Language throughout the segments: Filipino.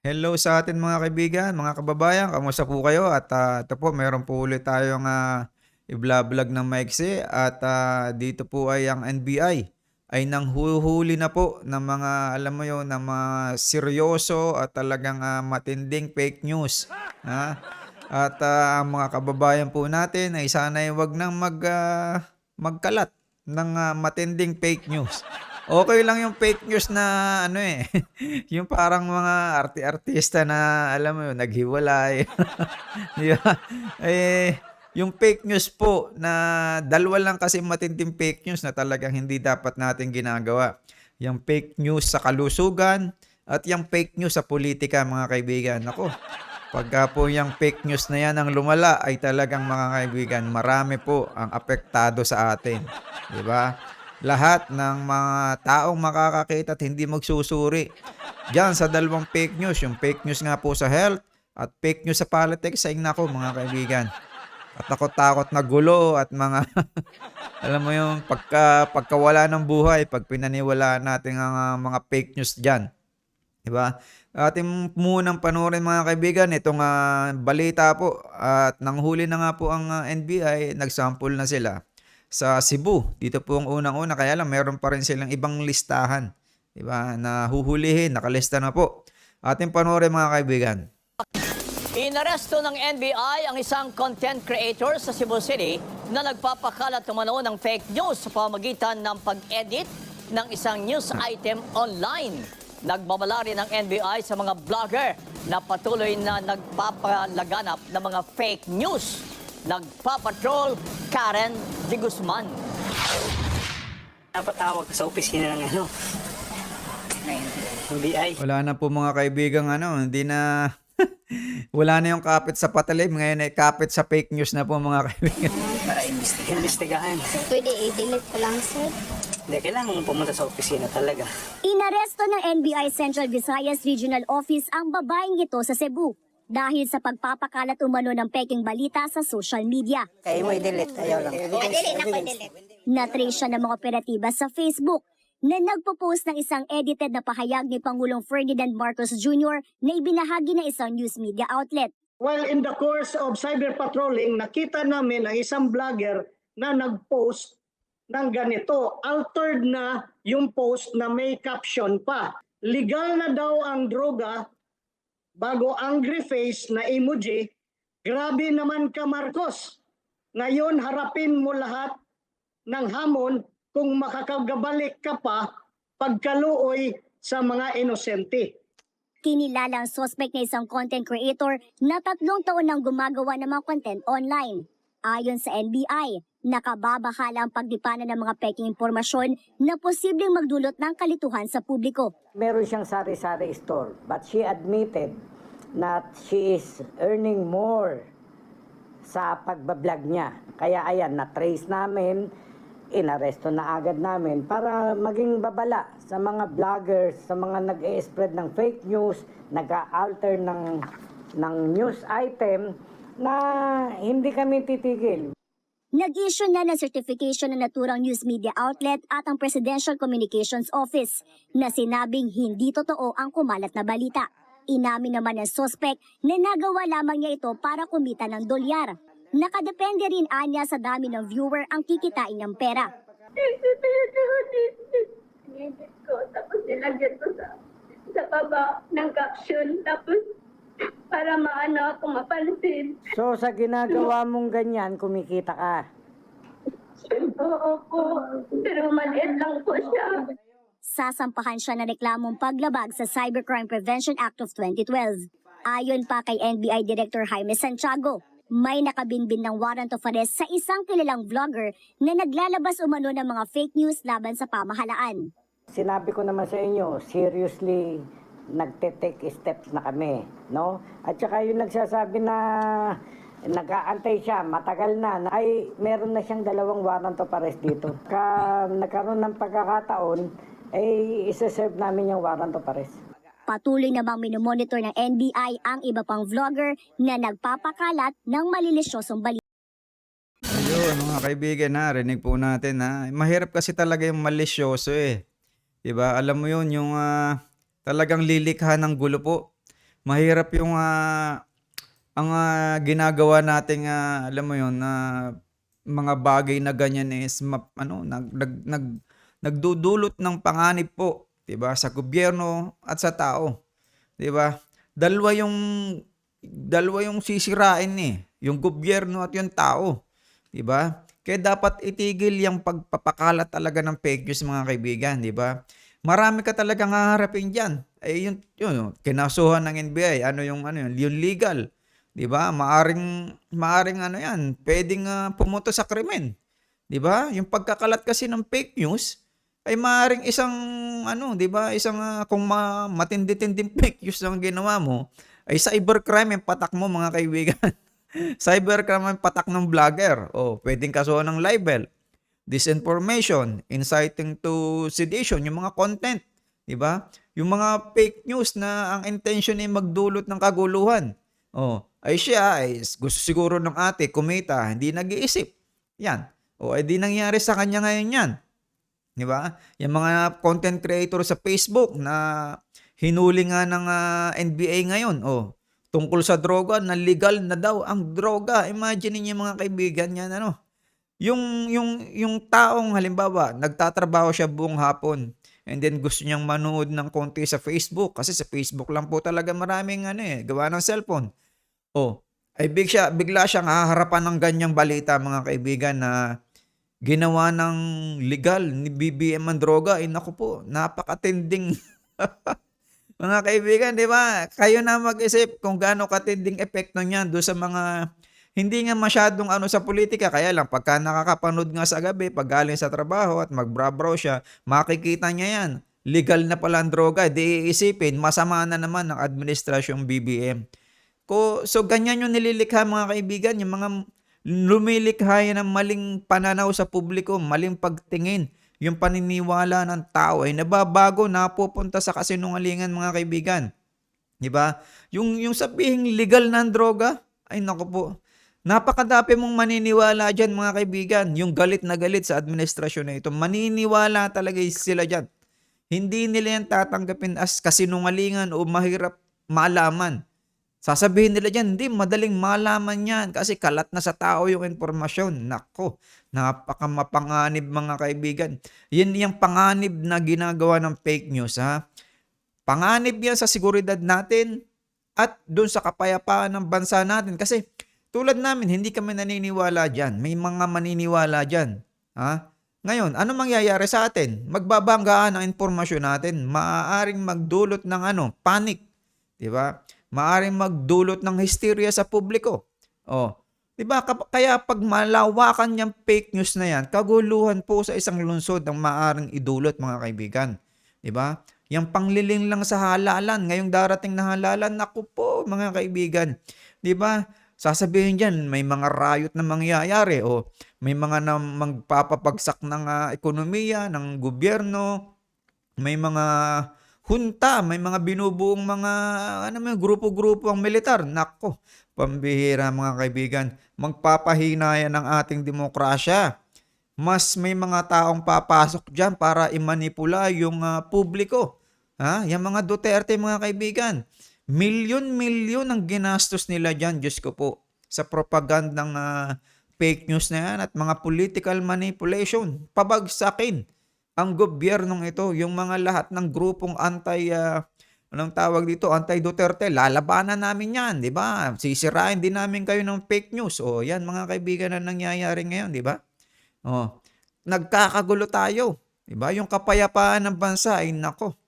Hello sa atin mga kaibigan, mga kababayan, kamusta po kayo? At ah, ito po, meron po ulit tayong ah, i-vlog ng maiksi at ah, dito po ay ang NBI ay nanghuhuli na po ng mga, alam mo yun, ng mga seryoso at talagang ah, matinding fake news. Ha? At ah, ang mga kababayan po natin ay sana'y wag nang mag, ah, magkalat ng ah, matinding fake news. Okay lang yung fake news na ano eh, yung parang mga arti-artista na alam mo yun, naghiwalay. Di? Eh, yung fake news po na dalawa lang kasi matinding fake news na talagang hindi dapat natin ginagawa. Yung fake news sa kalusugan at yung fake news sa politika mga kaibigan. Ako, pagka po yung fake news na yan ang lumala ay talagang mga kaibigan, marami po ang apektado sa atin. Di ba? Lahat ng mga taong makakakita at hindi magsusuri. Diyan sa dalawang fake news, yung fake news nga po sa health at fake news sa politics, ay nako mga kaibigan. At takot-takot na gulo at mga, alam mo yung pagka, pagkawala ng buhay, pag pinaniwala natin ang ah, mga fake news dyan. Diba? Ating munang panoorin mga kaibigan, itong ah, balita po at nanghuli na nga po ang ah, NBI, nagsample na sila sa Cebu. Dito po ang unang-una, kaya lang meron pa rin silang ibang listahan. Diba? Na huhulihin, nakalista na po. Ating panoorin mga kaibigan. Inaresto ng NBI ang isang content creator sa Cebu City na nagpapakalat umano ng fake news sa pamagitan ng pag-edit ng isang news item online. Nagbabala rin ng NBI sa mga vlogger na patuloy na nagpapalaganap ng mga fake news. Nagpapatrol Karen de Guzman. Napatawag sa opisina ng ano, NBI. Wala na po mga kaibigan ano, hindi na wala na yung kapit sa patalim. Ngayon ay kapit sa fake news na po mga kaibigan. Para imbestigahan. Imbestigahan. Pwede i-delete ko lang, sir. Hindi, kailangan mong pumunta sa opisina talaga. Inaresto ng NBI Central Visayas Regional Office ang babaeng ito sa Cebu dahil sa pagpapakalat umano ng peking balita sa social media. Kaya mo i-delete, ayaw lang. Natrace siya ng mga operatiba sa Facebook na nagpo-post ng isang edited na pahayag ni Pangulong Ferdinand Marcos Jr. na ibinahagi ng isang news media outlet. While in the course of cyber patrolling, nakita namin ang isang vlogger na nag-post ng ganito. Altered na yung post na may caption pa. Legal na daw ang droga bago angry face na emoji. Grabe naman ka Marcos. Ngayon harapin mo lahat ng hamon kung makakagabalik ka pa pagkaluoy sa mga inosente. Kinilala ang suspect na isang content creator na tatlong taon nang gumagawa ng mga content online. Ayon sa NBI, nakababahala ang pagdipanan ng mga peking impormasyon na posibleng magdulot ng kalituhan sa publiko. Meron siyang sari-sari store, but she admitted that she is earning more sa pagbablog niya. Kaya ayan, na-trace namin, inaresto na agad namin para maging babala sa mga vloggers, sa mga nag-e-spread ng fake news, nag-alter ng, ng news item na hindi kami titigil. Nag-issue na ng certification ng naturang news media outlet at ang Presidential Communications Office na sinabing hindi totoo ang kumalat na balita. Inamin naman ng suspect na nagawa lamang niya ito para kumita ng dolyar. Nakadepende rin anya sa dami ng viewer ang kikitain niyang pera. Tapos ko sa, sa baba ng caption, tapos para maano ako mapansin. So sa ginagawa mong ganyan, kumikita ka. Oo po, pero maliit lang po siya. Sasampahan siya ng reklamong paglabag sa Cybercrime Prevention Act of 2012. Ayon pa kay NBI Director Jaime Santiago, may nakabinbin ng warrant of arrest sa isang kilalang vlogger na naglalabas umano ng mga fake news laban sa pamahalaan. Sinabi ko naman sa inyo, seriously nagte-take steps na kami, no? At saka yung nagsasabi na nag-aantay siya, matagal na, na- ay meron na siyang dalawang warrant of arrest dito. Ka nagkaroon ng pagkakataon, ay isa-serve namin yung warrant of arrest. Patuloy namang minomonitor ng NBI ang iba pang vlogger na nagpapakalat ng malilisyosong balita. Ayun, mga kaibigan na, rinig po natin ha. Mahirap kasi talaga yung malisyoso eh. 'Di ba? Alam mo yun, yung ah, talagang lilikha ng gulo po. mahirap yung ah, ang ah, ginagawa nating ah, alam mo yun na mga bagay na ganyan is map, ano nag, nag, nag nagdudulot ng panganib po, 'di ba, sa gobyerno at sa tao, 'di ba? Dalawa yung dalawa yung sisirain eh, yung gobyerno at yung tao, 'di ba? Kaya dapat itigil yung pagpapakalat talaga ng fake news mga kaibigan, 'di ba? Marami ka talagang haharapin diyan. Eh yun, yun kinasuhan ng NBI, ano yung ano yun, yung legal, 'di ba? Maaring maaring ano 'yan, pwedeng ah, pumunta sa krimen. 'Di ba? Yung pagkakalat kasi ng fake news ay maaring isang ano, 'di ba? Isang ah, kung ma, matindi-tinding fake news ang ginawa mo, ay cybercrime yung patak mo mga kaibigan. cybercrime ang patak ng vlogger. Oh, pwedeng kasuhan ng libel, disinformation, inciting to sedition, yung mga content, 'di ba? Yung mga fake news na ang intention ay magdulot ng kaguluhan. Oh, ay siya ay gusto siguro ng ate kumita, hindi nag-iisip. Yan. O ay di nangyari sa kanya ngayon yan. Di ba? Yung mga content creator sa Facebook na hinuli nga ng ah, NBA ngayon. Oh, tungkol sa droga, na legal na daw ang droga. Imagine niyo mga kaibigan yan ano. Yung yung yung taong halimbawa, nagtatrabaho siya buong hapon and then gusto niyang manood ng konti sa Facebook kasi sa Facebook lang po talaga maraming ano eh, gawa ng cellphone. Oh, ay big siya, bigla siyang haharapan ng ganyang balita mga kaibigan na ginawa ng legal ni BBM ang droga. Ay naku po, napakatinding mga kaibigan, di ba? Kayo na mag-isip kung gaano katinding epekto niyan doon sa mga hindi nga masyadong ano sa politika. Kaya lang, pagka nakakapanood nga sa gabi, pag galing sa trabaho at magbra-brow siya, makikita niya yan. Legal na pala ang droga. Di iisipin, masama na naman ng administrasyong BBM. Ko, so ganyan yung nililikha mga kaibigan, yung mga lumilikha yan ng maling pananaw sa publiko, maling pagtingin. Yung paniniwala ng tao ay nababago, napupunta sa kasinungalingan mga kaibigan. 'Di ba? Yung yung sabihing legal na droga, ay nako po. Napakadami mong maniniwala diyan mga kaibigan. Yung galit na galit sa administrasyon na ito, maniniwala talaga sila diyan. Hindi nila yan tatanggapin as kasinungalingan o mahirap malaman. Sasabihin nila dyan, hindi, madaling malaman yan kasi kalat na sa tao yung informasyon. Nako, napakamapanganib mga kaibigan. Yan yung panganib na ginagawa ng fake news ha. Panganib yan sa seguridad natin at doon sa kapayapaan ng bansa natin. Kasi tulad namin, hindi kami naniniwala dyan. May mga maniniwala dyan. Ha? Ngayon, ano mangyayari sa atin? Magbabanggaan ang informasyon natin. Maaaring magdulot ng ano, panic. 'Di ba? Maaaring magdulot ng hysteria sa publiko. Oh. 'Di ba? Kaya pag malawakan yung fake news na yan, kaguluhan po sa isang lungsod ang maaaring idulot mga kaibigan. 'Di ba? Yung pangliling lang sa halalan, ngayong darating na halalan, naku po mga kaibigan. 'Di ba? Sasabihin diyan may mga riot na mangyayari o may mga na magpapapagsak ng ah, ekonomiya ng gobyerno, may mga hunta, may mga binubuong mga ano may grupo-grupo ang militar. Nako, pambihira mga kaibigan. Magpapahina yan ng ating demokrasya. Mas may mga taong papasok diyan para imanipula yung ah, publiko. Ha? Yung mga Duterte mga kaibigan. Milyon-milyon ang ginastos nila diyan, Diyos ko po, sa propagandang ah, fake news na yan at mga political manipulation. Pabagsakin ang gobyernong ito, yung mga lahat ng grupong anti ah, anong tawag dito, anti-Duterte, lalabanan namin yan, di ba? Sisirain din namin kayo ng fake news. O yan mga kaibigan na nangyayari ngayon, di ba? O, nagkakagulo tayo. Di ba? Yung kapayapaan ng bansa ay nako.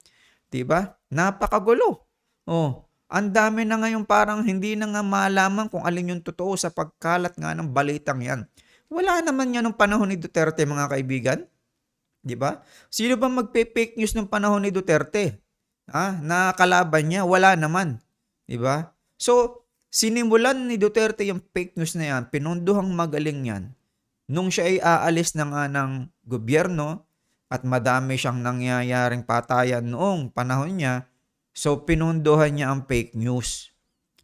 Di ba? Napakagulo. O, ang dami na ngayon parang hindi na nga malaman kung alin yung totoo sa pagkalat nga ng balitang yan. Wala naman yan nung panahon ni Duterte mga kaibigan. Di ba? Sino ba magpe-fake news ng panahon ni Duterte? Ha? Na kalaban niya? Wala naman. Di ba? So, sinimulan ni Duterte yung fake news na yan, pinunduhang magaling yan, nung siya ay aalis na nga ng gobyerno at madami siyang nangyayaring patayan noong panahon niya, so pinunduhan niya ang fake news.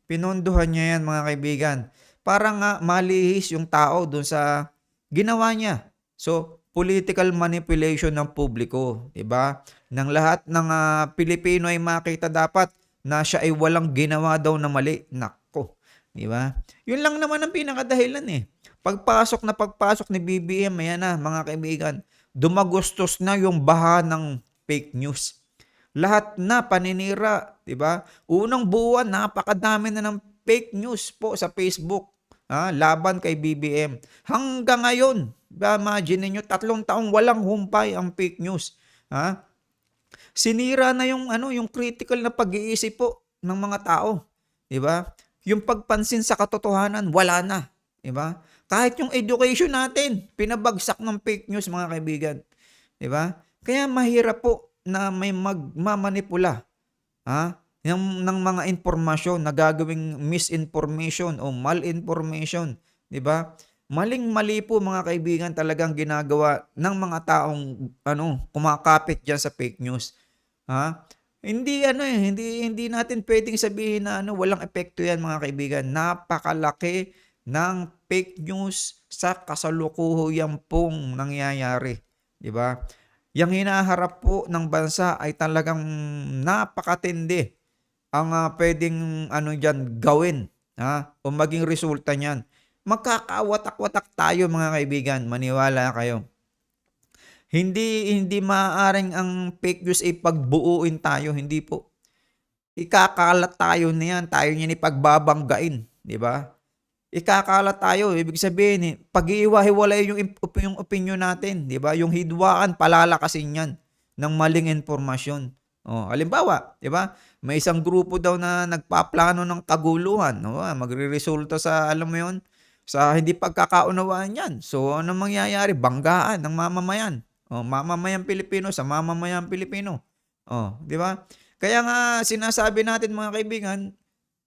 Pinunduhan niya yan mga kaibigan. Para nga malihis yung tao dun sa ginawa niya. So, political manipulation ng publiko, 'di ba? Nang lahat ng ah, Pilipino ay makita dapat na siya ay walang ginawa daw na mali. Nako, di ba? Yun lang naman ang pinakadahilan eh. Pagpasok na pagpasok ni BBM, ayan na mga kaibigan, dumagustos na yung baha ng fake news. Lahat na paninira, 'di ba? Unang buwan napakadami na ng fake news po sa Facebook. Ha, laban kay BBM. Hanggang ngayon, ba, imagine niyo tatlong taong walang humpay ang fake news. Ha? Sinira na yung ano, yung critical na pag-iisip po ng mga tao, 'di ba? Yung pagpansin sa katotohanan, wala na, 'di ba? Kahit yung education natin, pinabagsak ng fake news mga kaibigan. 'Di ba? Kaya mahirap po na may magmamanipula ha? Yung, ng mga informasyon na gagawing misinformation o malinformation, 'di ba? Maling-mali po mga kaibigan talagang ginagawa ng mga taong ano, kumakapit diyan sa fake news. Ha? Hindi ano eh, hindi hindi natin pwedeng sabihin na ano, walang epekto 'yan mga kaibigan. Napakalaki ng fake news sa kasalukuyan pong nangyayari, 'di ba? Yang hinaharap po ng bansa ay talagang napakatindi ang ah, pwedeng ano diyan gawin, ha? O maging resulta niyan. Magkakawatak-watak tayo mga kaibigan, maniwala kayo. Hindi hindi maaaring ang fake news ay pagbuuin tayo, hindi po. Ikakalat tayo niyan, tayo niyan ipagbabanggain, di ba? Ikakalat tayo, ibig sabihin, eh, pag-iiwa-hiwalay yung, yung opinion natin, di ba? Yung hidwaan, palalakasin yan ng maling informasyon. Oh, halimbawa, di ba? May isang grupo daw na nagpaplano ng kaguluhan, no? Magre-resulta sa alam mo 'yon, sa hindi pagkakaunawaan 'yan. So ano mangyayari? Banggaan ng mamamayan. Oh, mamamayan Pilipino sa mamamayan Pilipino. Oh, di ba? Kaya nga sinasabi natin mga kaibigan,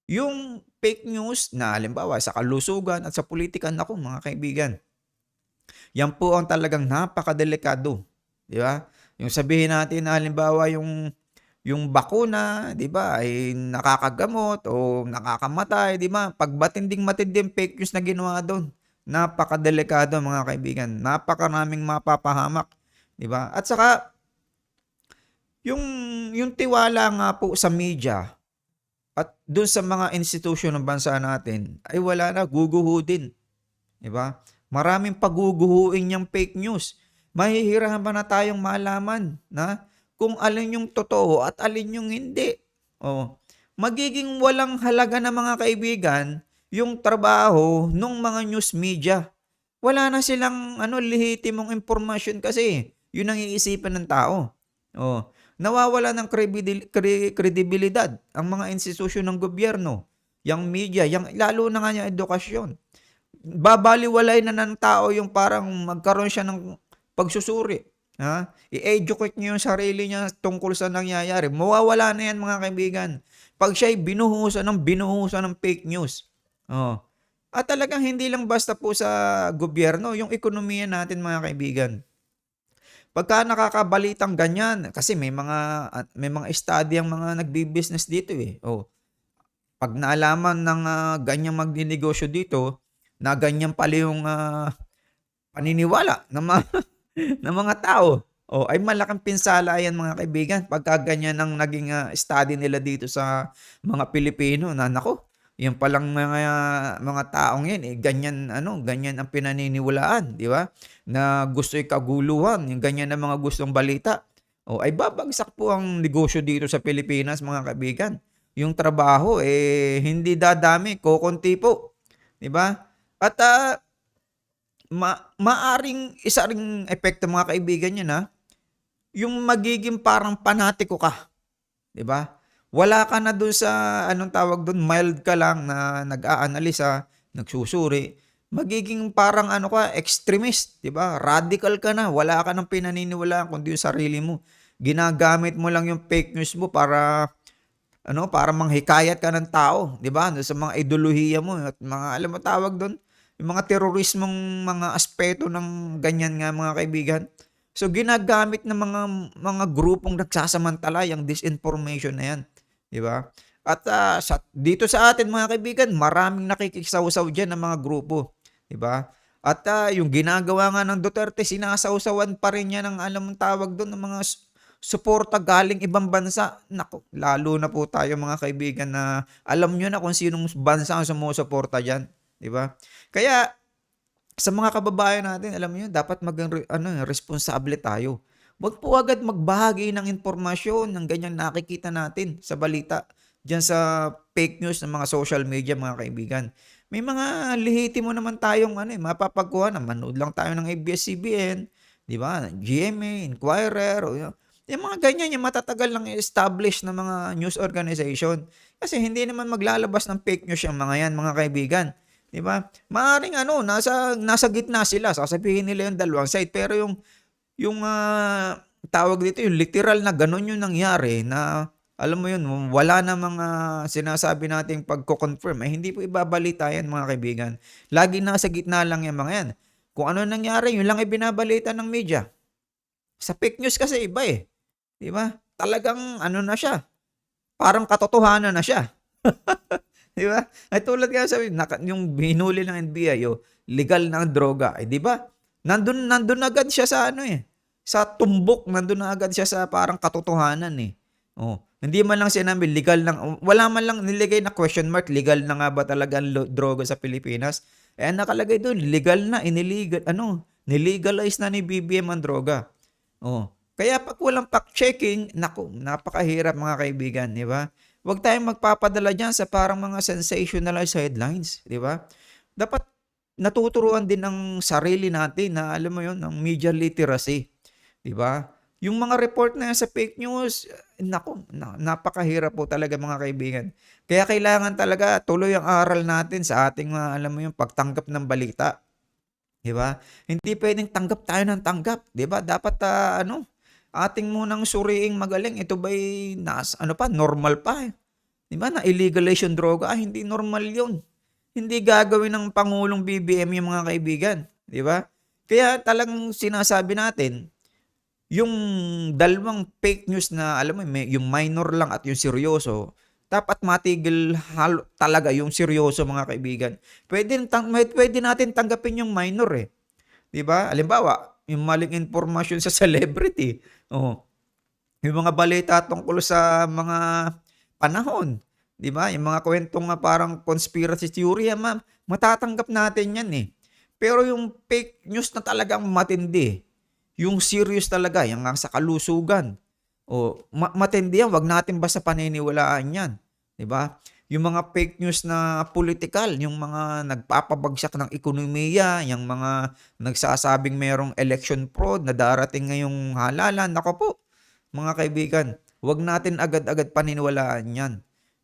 yung fake news na halimbawa sa kalusugan at sa politika, naku mga kaibigan, yan po ang talagang napakadelikado. Di ba? Yung sabihin natin na halimbawa yung yung bakuna, 'di ba, ay nakakagamot o nakakamatay, 'di ba? Pag matinding matinding fake news na ginawa doon, napakadelikado mga kaibigan. Napakaraming mapapahamak, 'di ba? At saka yung yung tiwala nga po sa media at doon sa mga institusyon ng bansa natin ay wala na guguhudin. 'Di ba? Maraming paguguhuin yung fake news. Mahihirapan pa na tayong malaman na kung alin yung totoo at alin yung hindi. Oh. Magiging walang halaga na mga kaibigan yung trabaho ng mga news media. Wala na silang ano lehitimong impormasyon kasi yun ang iisipan ng tao. Oh. Nawawala ng kredibilidad ang mga institusyon ng gobyerno, yung media, yung, lalo na nga yung edukasyon. Babaliwalay na ng tao yung parang magkaroon siya ng pagsusuri. Ha? I-educate niyo yung sarili niya tungkol sa nangyayari. Mawawala na yan mga kaibigan. Pag siya'y binuhusan ng binuhusan ng fake news. Oh. At talagang hindi lang basta po sa gobyerno, yung ekonomiya natin mga kaibigan. Pagka nakakabalitang ganyan, kasi may mga may mga study ang mga nagbi-business dito eh. Oh. Pag naalaman ng ah, ganyang magninegosyo dito, na ganyan pala yung ah, paniniwala ng mga ng mga tao. O ay malaking pinsala yan mga kaibigan pagka ganyan ang naging ah, study nila dito sa mga Pilipino na nako, yung palang mga mga taong yan eh ganyan ano, ganyan ang pinaniniwalaan, di ba? Na gusto kaguluhan, yung ganyan na mga gustong balita. O ay babagsak po ang negosyo dito sa Pilipinas mga kaibigan. Yung trabaho eh hindi dadami, kokonti po. Di ba? At ah, ma maaring isa ring epekto mga kaibigan niya na yung magiging parang panatiko ka. 'Di ba? Wala ka na doon sa anong tawag doon, mild ka lang na nag-aanalisa, nagsusuri. Magiging parang ano ka, extremist, 'di ba? Radical ka na, wala ka nang pinaniniwalaan kundi yung sarili mo. Ginagamit mo lang yung fake news mo para ano, para manghikayat ka ng tao, 'di ba? Sa mga ideolohiya mo at mga alam mo tawag doon, yung mga terorismong mga aspeto ng ganyan nga mga kaibigan. So ginagamit ng mga mga grupong nagsasamantala yung disinformation na yan, 'di ba? At ah, sa, dito sa atin mga kaibigan, maraming nakikisawsaw diyan ng mga grupo, 'di ba? At ah, yung ginagawa nga ng Duterte, sinasawsawan pa rin niya ng alam mong tawag doon ng mga suporta galing ibang bansa. Nako, lalo na po tayo mga kaibigan na alam nyo na kung sinong bansa ang sumusuporta dyan. Di ba? Kaya, sa mga kababayan natin, alam niyo, dapat maging ano, responsable tayo. Huwag po agad magbahagi ng impormasyon ng ganyang nakikita natin sa balita diyan sa fake news ng mga social media mga kaibigan. May mga lihiti mo naman tayong ano eh, mapapagkuha na manood lang tayo ng ABS-CBN, di ba? GMA, Inquirer, o yun. Yung mga ganyan, yung matatagal lang i-establish ng mga news organization. Kasi hindi naman maglalabas ng fake news yung mga yan, mga kaibigan. Di ba? Maaring ano, nasa, nasa gitna sila. Sasabihin nila yung dalawang side. Pero yung, yung ah, tawag dito, yung literal na ganun yung nangyari na alam mo yun, wala na mga sinasabi nating pagko-confirm. Eh, hindi po ibabalita yan mga kaibigan. Lagi nasa gitna lang yung mga yan. Kung ano nangyari, yun lang ibinabalita ng media. Sa fake news kasi iba eh. Di ba? Talagang ano na siya. Parang katotohanan na siya. di ba? Ay tulad nga sabi, yung hinuli ng NBI, oh, legal na droga. Eh, di ba? Nandun, nandun agad siya sa ano eh. Sa tumbok, nandun na agad siya sa parang katotohanan eh. Oh, hindi man lang sinabi legal lang, wala man lang nilagay na question mark, legal na nga ba talaga ang droga sa Pilipinas? Eh nakalagay doon, legal na, inillegal, ano, nilegalize na ni BBM ang droga. Oh. Kaya pag walang fact-checking, naku, napakahirap mga kaibigan, di ba? Huwag tayong magpapadala dyan sa parang mga sensationalized headlines, di ba? Dapat natuturuan din ng sarili natin na alam mo yon ng media literacy, di ba? Yung mga report na sa fake news, naku, na, napakahirap po talaga mga kaibigan. Kaya kailangan talaga tuloy ang aral natin sa ating mga, alam mo yung pagtanggap ng balita. 'Di ba? Hindi pwedeng tanggap tayo ng tanggap, 'di ba? Dapat ah, ano, ating munang suriing magaling. Ito ba'y nas ano pa, normal pa eh. 'Di ba? Na illegalize yung droga, ah, hindi normal 'yun. Hindi gagawin ng Pangulong BBM yung mga kaibigan, 'di ba? Kaya talagang sinasabi natin, yung dalawang fake news na alam mo yung minor lang at yung seryoso, dapat matigil halo, talaga yung seryoso mga kaibigan. Pwede, tang, pwede natin tanggapin yung minor eh. 'Di ba? Halimbawa, yung maling impormasyon sa celebrity. Oh. Yung mga balita tungkol sa mga panahon, 'di ba? Yung mga kwentong nga parang conspiracy theory, ma, matatanggap natin 'yan eh. Pero yung fake news na talagang matindi, yung serious talaga, yung sa kalusugan. O ma- matindi yan, wag natin basta paniniwalaan yan. 'Di ba? Yung mga fake news na political, yung mga nagpapabagsak ng ekonomiya, yung mga nagsasabing mayroong election fraud na darating ngayong halalan, nako po, mga kaibigan, wag natin agad-agad paniniwalaan yan.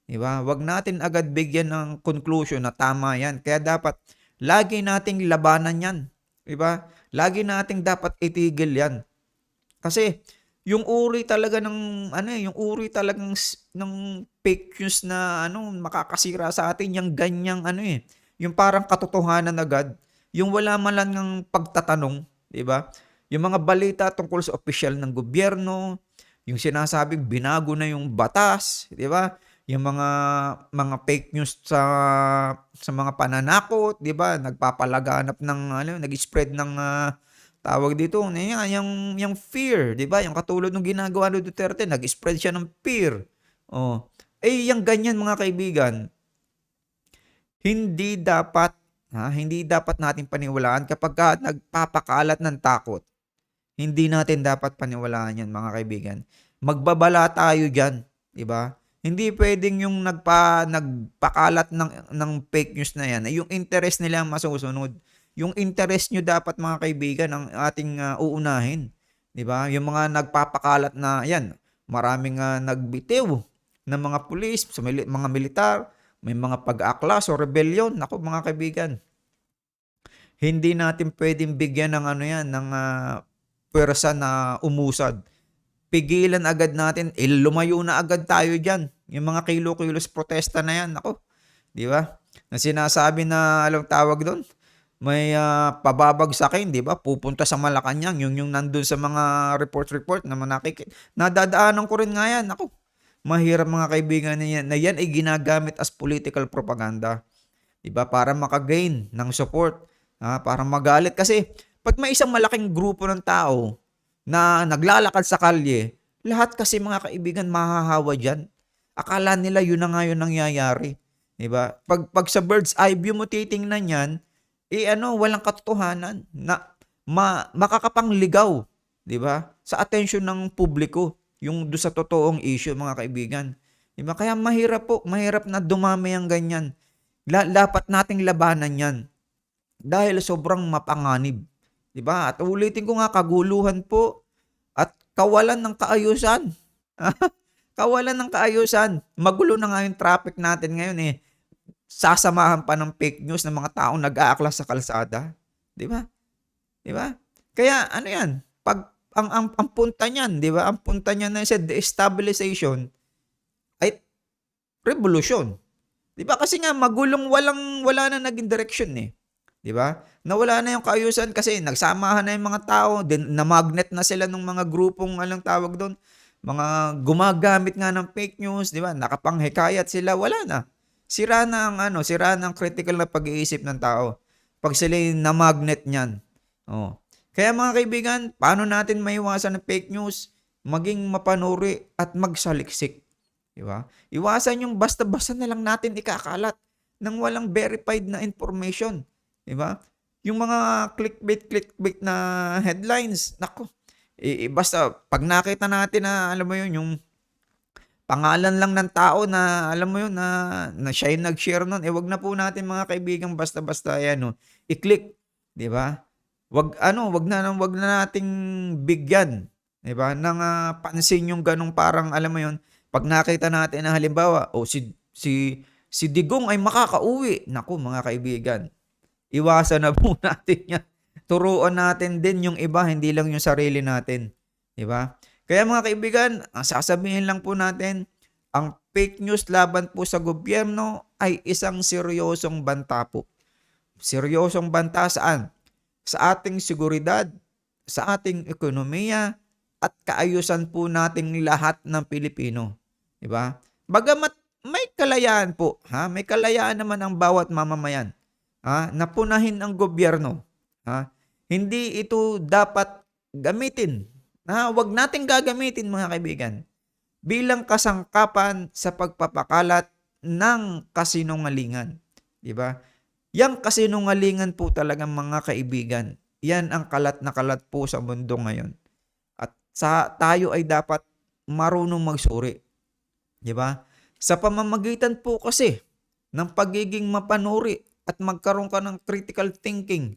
'Di ba? Wag natin agad bigyan ng conclusion na tama yan. Kaya dapat lagi nating labanan yan. 'Di ba? Lagi nating dapat itigil yan. Kasi yung uri talaga ng ano eh, yung uri talagang ng fake news na ano makakasira sa atin yung ganyang ano eh, yung parang katotohanan agad, yung wala man lang ng pagtatanong, 'di ba? Yung mga balita tungkol sa opisyal ng gobyerno, yung sinasabing binago na yung batas, 'di ba? Yung mga mga fake news sa sa mga pananakot, 'di ba? Nagpapalaganap ng ano, nag-spread ng ah, tawag dito, ano yan, yung, yung fear, di ba? Yung katulad ng ginagawa ni Duterte, nag-spread siya ng fear. Oh. Eh, yung ganyan mga kaibigan, hindi dapat, ha, hindi dapat natin paniwalaan kapag ka nagpapakalat ng takot. Hindi natin dapat paniwalaan yan mga kaibigan. Magbabala tayo dyan, di ba? Hindi pwedeng yung nagpa, nagpakalat ng, ng fake news na yan, yung interest nila ang masusunod yung interest nyo dapat mga kaibigan ang ating ah, uunahin. 'Di ba? Yung mga nagpapakalat na 'yan, maraming ah, nagbitiw ng mga pulis, sa mili- mga militar, may mga pag-aklas o rebellion. Nako mga kaibigan. Hindi natin pwedeng bigyan ng ano 'yan ng ah, pwersa na umusad. Pigilan agad natin, eh, lumayo na agad tayo diyan. Yung mga kilo-kilos protesta na 'yan, nako. 'Di ba? Na sinasabi na alam tawag doon, may ah, pababagsakin, 'di ba? Pupunta sa Malacanang, yung yung nandun sa mga report-report na manakik. Nadadaanan ko rin nga 'yan. Ako, mahirap mga kaibigan na yan, na yan ay ginagamit as political propaganda. 'Di ba? Para makagain ng support, ah, para magalit kasi pag may isang malaking grupo ng tao na naglalakad sa kalye, lahat kasi mga kaibigan mahahawa diyan. Akala nila yun na nga yun nangyayari. 'Di ba? Pag, pag sa bird's eye view mo titingnan yan, eh ano, walang katotohanan na ma, makakapangligaw, 'di ba? Sa atensyon ng publiko, yung do sa totoong issue mga kaibigan. 'Di? Kaya mahirap po, mahirap na dumami ang ganyan. La, dapat nating labanan 'yan. Dahil sobrang mapanganib, 'di ba? At ulitin ko nga kaguluhan po at kawalan ng kaayusan. kawalan ng kaayusan. Magulo na nga yung traffic natin ngayon eh. Sasamahan pa ng fake news ng mga taong nag-aaklas sa kalsada. 'Di ba? 'Di ba? Kaya ano 'yan? Pag ang ang, ang punta niyan, 'di ba? Ang punta niyan na sa destabilization ay revolution. 'Di ba? Kasi nga magulong walang wala na naging direction eh. 'Di ba? Nawala na yung kaayusan kasi nagsamahan na yung mga tao, din na magnet na sila ng mga grupong anong tawag doon, mga gumagamit nga ng fake news, 'di ba? Nakapanghikayat sila, wala na. Sira na ang ano, sira na ang critical na pag-iisip ng tao. Pag sila yung na-magnet niyan. Oh. Kaya mga kaibigan, paano natin maiwasan ng fake news? Maging mapanuri at magsaliksik. Di ba? Iwasan yung basta-basta na lang natin ikakalat ng walang verified na information. Di ba? Yung mga clickbait, clickbait na headlines, nako, eh, eh, basta pag nakita natin na, alam mo yun, yung pangalan lang ng tao na, alam mo yun, na, na siya yung nag-share nun, eh, wag na po natin mga kaibigan basta-basta, yan, no, i-click. Di ba? Wag, ano, wag na, wag na nating bigyan, di ba, ng ah, pansin yung ganong parang, alam mo yun, pag nakita natin na halimbawa, o si, si, si Digong ay makakauwi. Naku, mga kaibigan, iwasan na po natin yan. Turuan natin din yung iba, hindi lang yung sarili natin. Di ba? Kaya mga kaibigan, ang sasabihin lang po natin, ang fake news laban po sa gobyerno ay isang seryosong banta po. Seryosong banta saan? Sa ating seguridad, sa ating ekonomiya, at kaayusan po nating lahat ng Pilipino. Di ba? Bagamat may kalayaan po, ha? May kalayaan naman ang bawat mamamayan, ha? Napunahin ang gobyerno, ha? Hindi ito dapat gamitin. Ha? Huwag nating gagamitin mga kaibigan bilang kasangkapan sa pagpapakalat ng kasinungalingan. Di ba? Yang kasinungalingan po talaga mga kaibigan. Yan ang kalat na kalat po sa mundo ngayon. At sa tayo ay dapat marunong magsuri. Di ba? Sa pamamagitan po kasi ng pagiging mapanuri at magkaroon ka ng critical thinking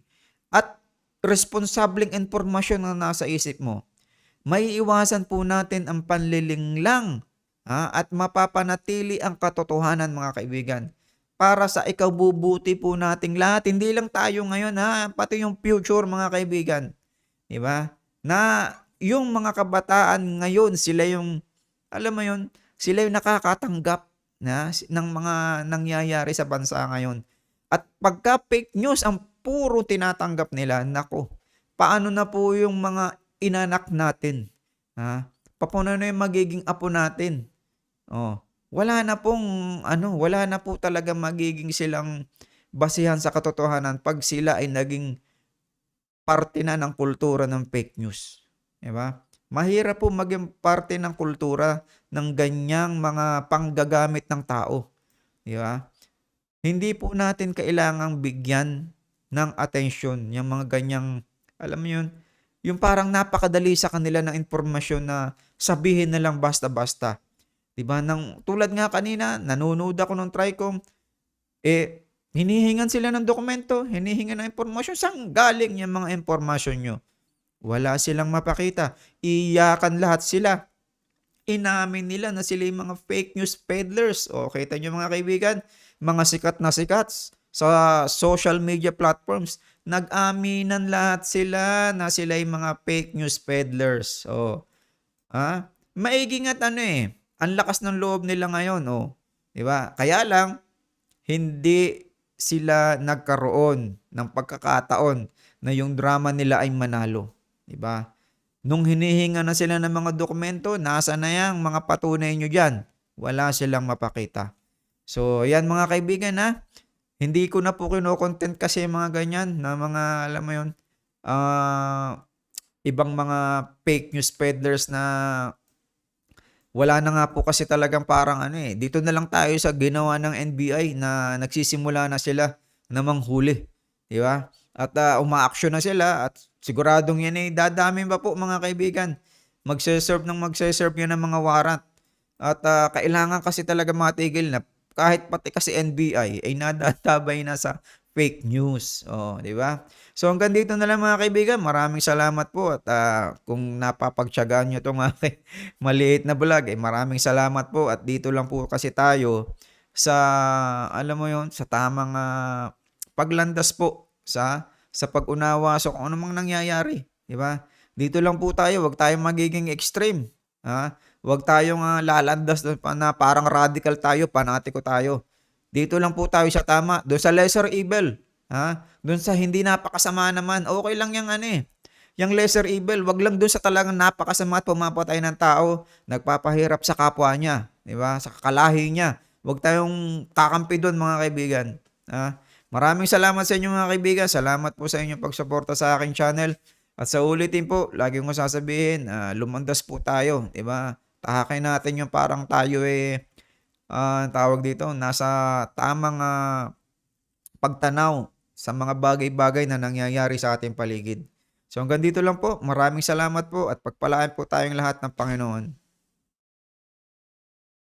at responsableng informasyon na nasa isip mo, may iwasan po natin ang panlilinglang ha, at mapapanatili ang katotohanan mga kaibigan para sa ikabubuti po nating lahat. Hindi lang tayo ngayon ha, pati yung future mga kaibigan. Di ba? Na yung mga kabataan ngayon, sila yung, alam mo yun, sila yung nakakatanggap na, ng mga nangyayari sa bansa ngayon. At pagka fake news ang puro tinatanggap nila, nako, paano na po yung mga inanak natin? Ha? Paano na yung magiging apo natin? Oh, wala na pong ano, wala na po talaga magiging silang basihan sa katotohanan pag sila ay naging parte na ng kultura ng fake news. 'Di ba? Mahirap po maging parte ng kultura ng ganyang mga panggagamit ng tao. 'Di ba? Hindi po natin kailangang bigyan ng atensyon yung mga ganyang, alam mo yun, yung parang napakadali sa kanila ng impormasyon na sabihin na lang basta-basta. 'Di ba? Nang tulad nga kanina, nanonood ako ng Tricom, eh hinihingan sila ng dokumento, hinihingan ng impormasyon. Saan galing yung mga impormasyon nyo? Wala silang mapakita. Iyakan lahat sila. Inamin nila na sila yung mga fake news peddlers. O, kita nyo mga kaibigan, mga sikat na sikat sa social media platforms, nag-aminan lahat sila na sila yung mga fake news peddlers. O, ha? Maiging at ano eh, ang lakas ng loob nila ngayon, oh. 'Di ba? Kaya lang hindi sila nagkaroon ng pagkakataon na yung drama nila ay manalo, 'di ba? Nung hinihinga na sila ng mga dokumento, nasa na yang mga patunay nyo diyan? Wala silang mapakita. So, yan mga kaibigan ha. Hindi ko na po kino-content kasi mga ganyan na mga alam mo 'yon, ah ibang mga fake news peddlers na wala na nga po kasi talagang parang ano eh, dito na lang tayo sa ginawa ng NBI na nagsisimula na sila na manghuli. Di ba? At uh, umaaksyon na sila at siguradong yan eh, dadami pa po mga kaibigan. Magse-serve ng magse-serve yan ng mga warrant. At ah, kailangan kasi talaga matigil na kahit pati kasi NBI ay nadatabay na sa fake news. Oh, di ba? So hanggang dito na lang mga kaibigan. Maraming salamat po at ah, kung napapagtyagaan nyo itong aking maliit na vlog, eh, maraming salamat po at dito lang po kasi tayo sa alam mo yon sa tamang ah, paglandas po sa sa pag-unawa sa kung ano mang nangyayari, di ba? Dito lang po tayo, wag tayong magiging extreme. Ha? Wag tayong ah, lalandas na, pa- na parang radical tayo, panatiko tayo. Dito lang po tayo sa tama, doon sa lesser evil. Ha? Doon sa hindi napakasama naman, okay lang yung ano eh. Yung lesser evil, wag lang doon sa talagang napakasama at pumapatay ng tao, nagpapahirap sa kapwa niya, di ba? Sa kakalahi niya. Wag tayong kakampi doon mga kaibigan. Ha? Maraming salamat sa inyo mga kaibigan. Salamat po sa inyong pagsuporta sa aking channel. At sa ulitin po, lagi ko sasabihin, ah, lumandas po tayo, 'di ba? Tahakin natin yung parang tayo eh ah, tawag dito, nasa tamang ah, pagtanaw sa mga bagay-bagay na nangyayari sa ating paligid. So hanggang dito lang po. Maraming salamat po at pagpalaan po tayong lahat ng Panginoon.